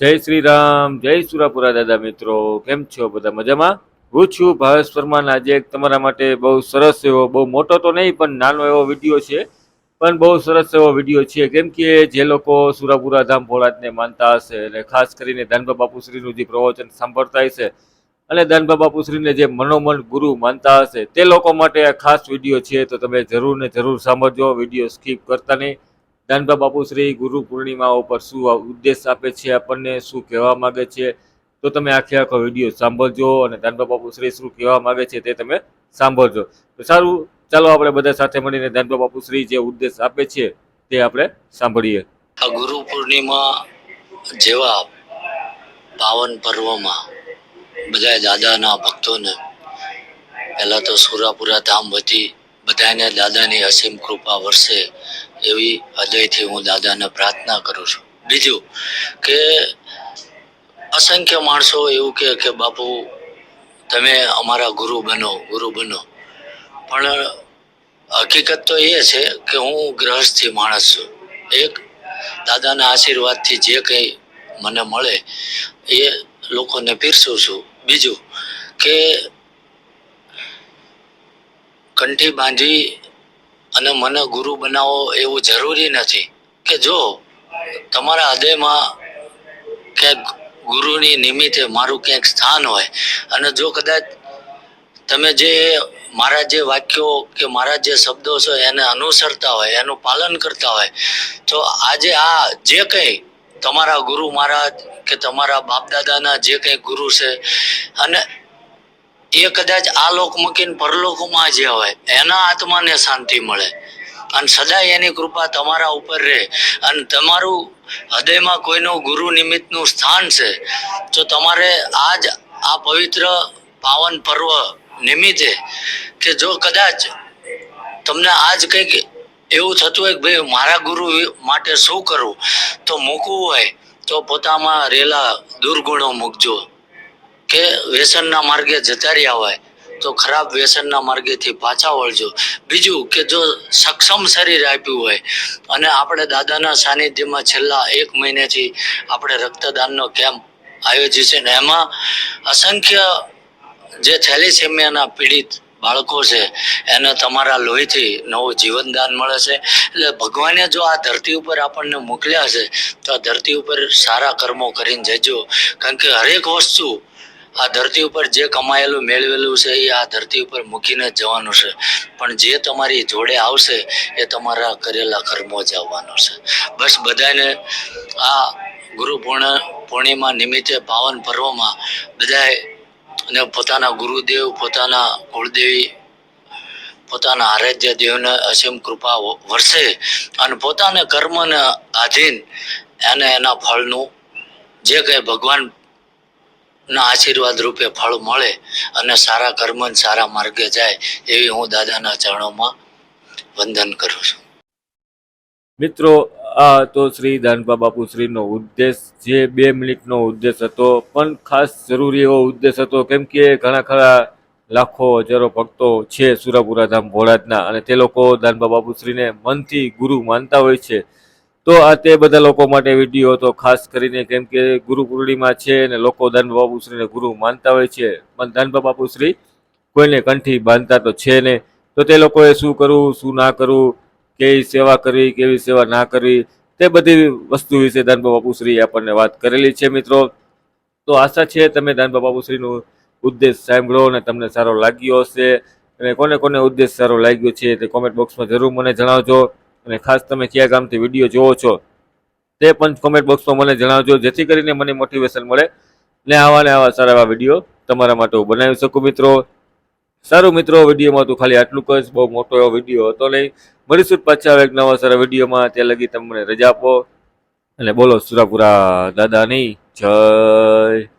જય શ્રી રામ જય સુરાપુરા દાદા મિત્રો, કેમ છો બધા મજામાં? હું છું ભાવેશ પરમાન આજે તમારા માટે બહુ સરસ એવો, બહુ મોટો તો નહીં, પણ નાનો એવો વીડિયો છે. પણ બહુ સરસ એવો વીડિયો છે, કેમ કે જે લોકો સુરાપુરા ધામ ભોળાતને માનતા હશે અને ખાસ કરીને દાનબા બાપુશ્રીનું જે પ્રવચન સાંભળતા હશે અને દાનબા બાપુશ્રીને જે મનોમન ગુરુ માનતા હશે, તે લોકો માટે આ ખાસ વીડિયો છે, તો તમે જરૂર ને જરૂર સાંભળજો, વીડિયો સ્કીપ કરતા નહીં. દાનબા બાપુશ્રી ગુરુ પૂર્ણિમા ઉપર શું ઉદ્દેશ આપે છે, આપણને શું કહેવા માંગે છે, તો તમે આખે આખો વીડિયો સાંભળજો અને દાનબા બાપુશ્રી શું કહેવા માંગે છે તે તમે સાંભળજો. તો સારું, ચાલો આપણે બધા સાથે મળીને દાનબા બાપુશ્રી જે ઉદ્દેશ આપે છે તે આપણે સાંભળીએ. આ ગુરુ પૂર્ણિમા જેવા પાવન પર્વમાં બધા દાદાના ભક્તોને પહેલાં તો સુરાપુરા ધામ વતી બધાને દાદાની અસીમ કૃપા વરસે એવી હૃદયથી હું દાદાને પ્રાર્થના કરું છું. બીજું કે અસંખ્ય માણસો એવું કહે કે બાપુ, તમે અમારા ગુરુ બનો ગુરુ બનો. પણ હકીકત તો એ છે કે હું ગ્રહસ્થી માણસ છું. એક દાદાના આશીર્વાદથી જે કંઈ મને મળે એ લોકોને પીરસું છું. બીજું કે કંઠી બાંધી અને મને ગુરુ બનાવો એવું જરૂરી નથી. કે જો તમારા હૃદયમાં ક્યાંક ગુરુની નિમિત્તે મારું ક્યાંક સ્થાન હોય અને જો કદાચ તમે જે મારા જે વાક્યો કે મારા જે શબ્દો છે એને અનુસરતા હોય, એનું પાલન કરતા હોય, તો આજે આ જે કંઈ તમારા ગુરુ મહારાજ કે તમારા બાપ દાદાના જે કંઈ ગુરુ છે અને એ કદાચ આ લોક મૂકીને પરલોકમાં જે હોય, એના આત્માને શાંતિ મળે. અને સદાય એની કૃપા તમારા ઉપર રહે. અને તમારું હૃદયમાં કોઈનું ગુરુ નિમિત્તનું સ્થાન છે, તો તમારે આજ આ પવિત્ર પાવન પર્વ નિમિત્તે કે જો કદાચ તમને આજ કંઈક એવું થતું હોય કે ભાઈ મારા ગુરુ માટે શું કરવું તો મૂકવું હોય, તો પોતામાં રહેલા દુર્ગુણો મૂકજો. કે વ્યસનના માર્ગે જતા રહ્યા હોય, તો ખરાબ વ્યસનના માર્ગેથી પાછા વળજો. બીજું કે જો સક્ષમ શરીર આપ્યું હોય, અને આપણે દાદાના સાનિધ્યમાં છેલ્લા એક મહિનેથી આપણે રક્તદાનનો કેમ્પ આયોજિત છે, ને એમાં અસંખ્ય જે થેલિસેમિયાના પીડિત બાળકો છે, એને તમારા લોહીથી નવું જીવનદાન મળે છે. એટલે ભગવાને જો આ ધરતી ઉપર આપણને મોકલ્યા છે, તો આ ધરતી ઉપર સારા કર્મો કરીને જજો. કારણ કે હરેક વસ્તુ આ ધરતી ઉપર જે કમાયેલું, મેળવેલું છે, એ આ ધરતી ઉપર મૂકીને જવાનું છે. પણ જે તમારી જોડે આવશે, એ તમારા કરેલા કર્મો જ આવવાનો છે. બસ બધાને આ ગુરુ પૂર્ણ, પૂર્ણિમા નિમિત્તે પાવન પર્વમાં બધાએ અને પોતાના ગુરુદેવ, પોતાના કુળદેવી, પોતાના આરાધ્ય દેવને અસીમ કૃપા વરસે અને પોતાના કર્મને આધીન એને એના ફળનું જે કંઈ ભગવાન ના આશીર્વાદ રૂપે ફળ મળે અને સારા કર્મ સારા માર્ગે જાય એવી હું દાદાના ચરણોમાં વંદન કરું છું. મિત્રો, આ તો શ્રી દાનબા બાપુશ્રીનો ઉદ્દેશ જે બે મિનિટનો ઉદ્દેશ હતો, પણ ખાસ જરૂરી એવો ઉદ્દેશ હતો, કેમ કે ઘણા ખરા લાખો હજારો ભક્તો છે સુરાપુરા ધામ ભોળાજના અને તે લોકો દાનબા બાપુશ્રીને મનથી ગુરુ માનતા હોય છે. તો આ તે બધા લોકો માટે વીડિયો હતો, ખાસ કરીને કેમ કે ગુરુ પૂર્ણિમા છે અને લોકો દાનબા બાપુશ્રીને ગુરુ માનતા હોય છે. પણ દાનબા બાપુશ્રી કોઈને કંઠી બાંધતા તો છે નહીં તો તે લોકોએ શું કરવું, શું ના કરવું, કેવી સેવા કરવી, કેવી સેવા ના કરવી, તે બધી વસ્તુ વિશે દાનબા બાપુશ્રી આપણને વાત કરેલી છે મિત્રો. તો આશા છે તમે દાનબા બાપુશ્રીનું ઉદ્દેશ સાંભળો અને તમને સારો લાગ્યો હશે. અને કોને કોને ઉદ્દેશ સારો લાગ્યો છે તે કોમેન્ટ બોક્સમાં જરૂર મને જણાવજો. અને ખાસ તમે કયા ગામથી વીડિયો જોવો છો તે પણ કોમેન્ટ બોક્સમાં મને જણાવજો, જેથી કરીને મને મોટિવેશન મળે. ને આવા ને આવા સારા એવા વીડિયો તમારા માટે હું બનાવી શકું મિત્રો. સારું મિત્રો, વિડીયોમાં તો ખાલી આટલું કહીશ બહુ મોટો એવો વીડિયો હતો નહીં. મળીશું પાછા એક નવા સારા વિડીયોમાં. ત્યાં લગી તમને રજા આપો. અને બોલો સુરાપુરા દાદાની જય.